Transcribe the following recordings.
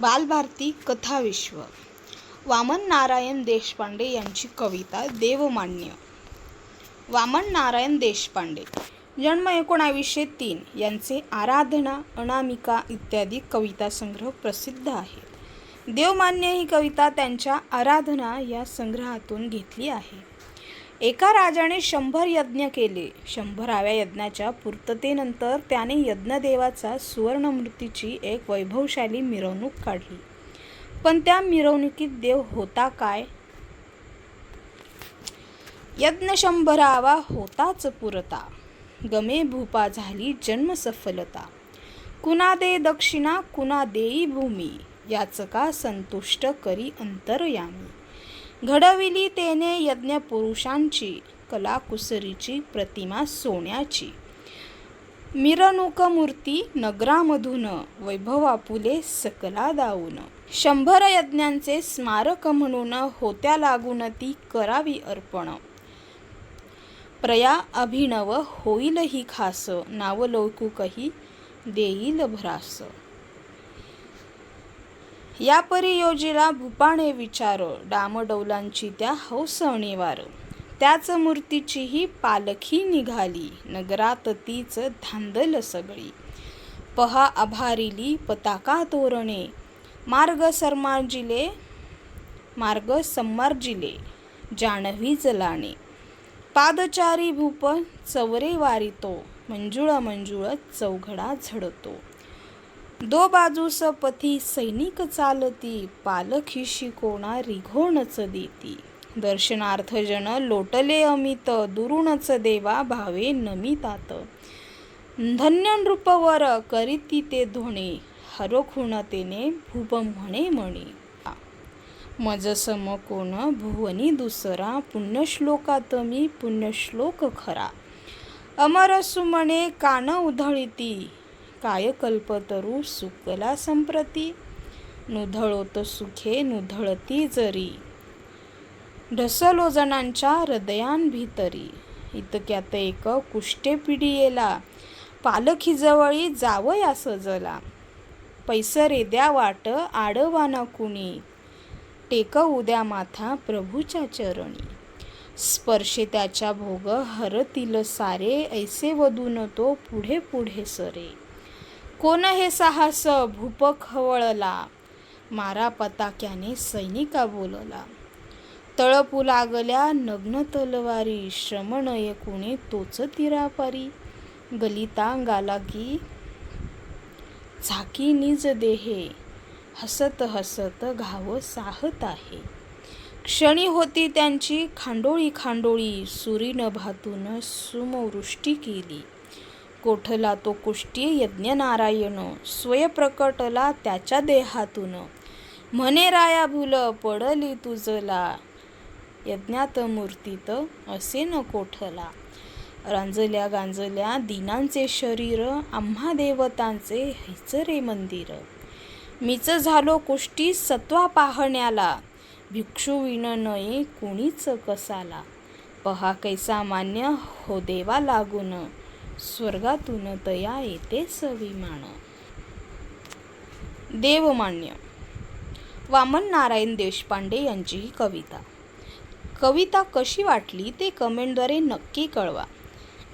बालभारती कथाविश्व वामन नारायण देशपांडे यांची कविता देवमान्य. वामन नारायण देशपांडे जन्म एकोणावीसशे तीन. यांचे आराधना अनामिका इत्यादी कविता संग्रह प्रसिद्ध आहेत. देवमान्य ही कविता त्यांच्या आराधना या संग्रहातून घेतली आहे. एका राजाने शंभर यज्ञ केले. शंभराव्या यज्ञाच्या पूर्ततेनंतर त्याने यज्ञदेवाचा सुवर्णमूर्तीची एक वैभवशाली मिरवणूक काढली. पण त्या मिरवणुकीत देव होता काय? यज्ञ शंभरावा होताच पुरता. गमे भूपा झाली जन्म सफलता. कुणा दे दक्षिणा कुणा देई भूमी. याच का संतुष्ट करी अंतरयामी? घडविली तेने यज्ञ पुरुषांची कलाकुसरीची प्रतिमा सोन्याची. मिरवणूक मूर्ती नगरामधून वैभवापुले सकला दाऊन शंभर यज्ञांचे स्मारक म्हणून होत्या लागून ती करावी अर्पण. प्रया अभिनव होईल ही खास नावलौकुकही देईल भरास. या परियोजीला भूपाने विचार डामडौलांची त्या हौसणीवार. त्याच मूर्तीचीही पालखी निघाली नगरात तीच धांदल सगळी. पहा आभारिली पताका तोरणे मार्ग सरमार्जिले मार्ग सम्मार्जिले जानवी जलाने पादचारी भूप चवरे वारितो मंजुळ मंजुळ चौघडा झडतो. दो बाजूस पथी सैनिक चालती पालखीशी कोणा रिघोणच देती. दर्शनार्थ जन लोटले अमित दुरुणच देवा भावे नमितात. धन्य नृपवर करीती ते धोणे हरोखुणतेने भूप म्हणे म्हणे. मज सम कोण भुवनी दुसरा पुण्यश्लोकात मी पुण्यश्लोक खरा. अमर सुमणे कान उधळिती कायकल्प तरु सुकला संप्रती? नुधळोत सुखे नुधळती जरी. ढसलो जणांच्या हृदयांभितरी. इतक्यात एक कुष्टे पिढियेला पालखी जवळी जावया सजला पैसरे द्या वाट आडवाना कुणी. टेक उद्या माथा प्रभूच्या चरणी. स्पर्शे त्याच्या भोग हरतील सारे. ऐसे वधून तो पुढे पुढे सरे. कोण हे साहस भूप खवळला मारा पताक्याने सैनिका बोलला. तळपू लागल्या नग्न तलवारी श्रमणय कुणे तोच तिरापारी. गलिता गाला की झाकी निज देहे हसत हसत घाव साहत आहे. क्षणी होती त्यांची खांडोळी खांडोळी सुरीन भातून सुमवृष्टी केली. कोठला तो कुष्टी यज्ञ नारायण स्वयंप्रकटला त्याच्या देहातून. म्हणे राया भुल पडली तुझला. यज्ञात मूर्तीत असे न कोठला. रांजल्या गांजल्या दिनांचे शरीर आम्हा देवतांचे हैच रे मंदिर. मीच झालो कुष्टी सत्वा पाहण्याला. भिक्षू विण नये कुणीच कसाला. पहा कैसा मान्य हो देवा लागून. स्वर्गातून दया येते सविमान. देवमान्य. वामन नारायण देशपांडे यांची ही कविता. कविता कशी वाटली ते कमेंटद्वारे नक्की कळवा.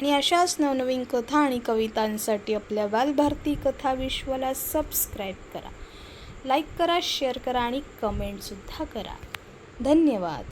आणि अशाच नवनवीन कथा आणि कवितांसाठी आपल्या बालभारती कथा विश्वाला सबस्क्राईब करा. लाईक करा शेअर करा आणि कमेंटसुद्धा करा. धन्यवाद.